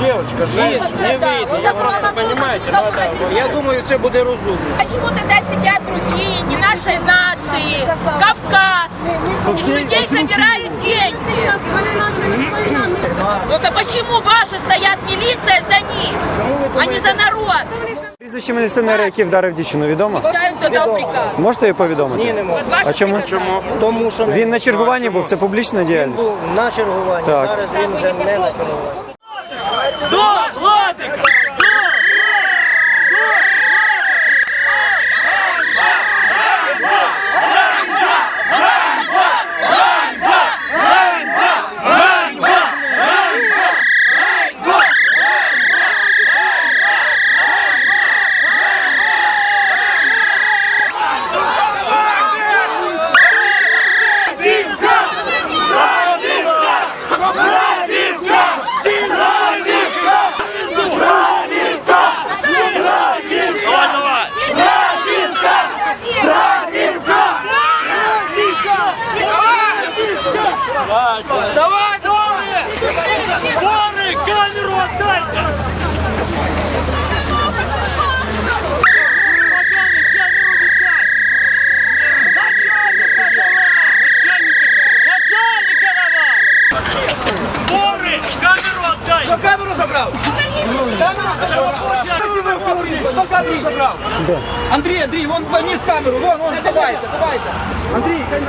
Девочка, жизнь, не выйдет. Я просто, понимаете, надо... Я думаю, це буде розумно. Почему тогда сидят другие, не нашей нации, Кавказ, из людей собирают деньги? Ну то почему ваши стоят милиция за них, а не за народ? Прізвище міліціонера, який вдарив дівчину, відомо? Можете її повідомити? Ні, не можу. А чому? Чому? Тому що не Він на чергуванні був, це публічна діяльність. був на чергуванні. Так. Зараз він вже не на чергуванні. До камеру давай! Начальника! Начальника давай! Воры, камеру отдай! Кто камеру забрал? Андрій, Андрій, вон поніс камеру, вон, вон, ховається, ховається. Андрій, хай,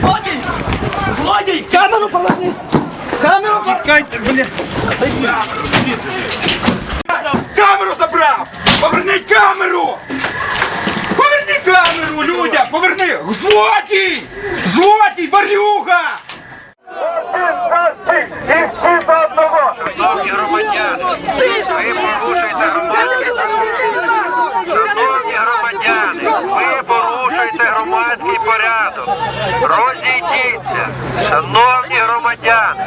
Злодій! Злодій! Камеру поверни! Камеру Тікайте, блядь! Камеру забрав! Поверніть камеру! Поверни камеру, людям! Поверни! Злодій! Злодій, варюга Шановні громадяни, ви порушуєте громадський порядок. Розійдіться, шановні громадяни.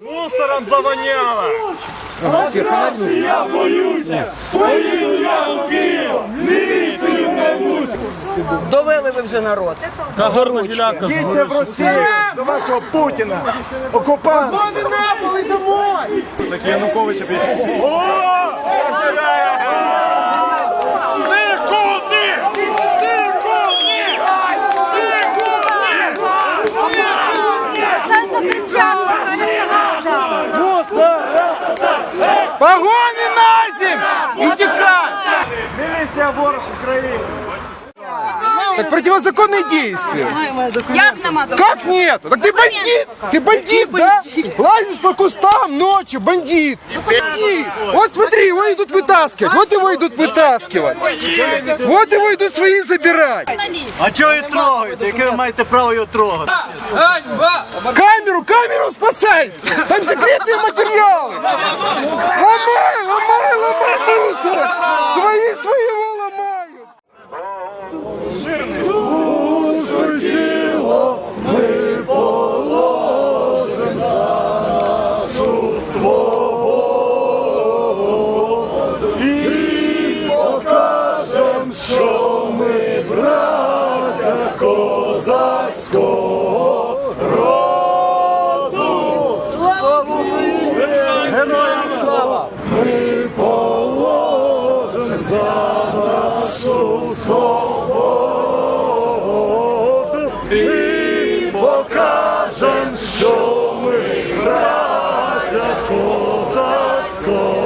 Мусором завоняло! Довели ви вже народ. Їдьте в Росію до вашого Путіна, окупанта. Вони напали домой! Так Януковича після. О! Погони на зім! І тікай! Ворог України! Так противозаконные действия. Як нема Как нет? Так ты бандит! Ты бандит, да? Лазишь по кустам ночью, бандит! Бандит! Вот смотри, его идут вытаскивать, вот его идут вытаскивать. Вот его идут свои забирать. А чого її трогаєте? Яке ви маєте право його трогати? Камеру, камеру спасай! Там секретные материалы! Ломай, ломай, ломай мусор! що ми браття козацького роду. Слава Героям слава! Ми положим за нашу свободу і покажем, що ми браття козацького.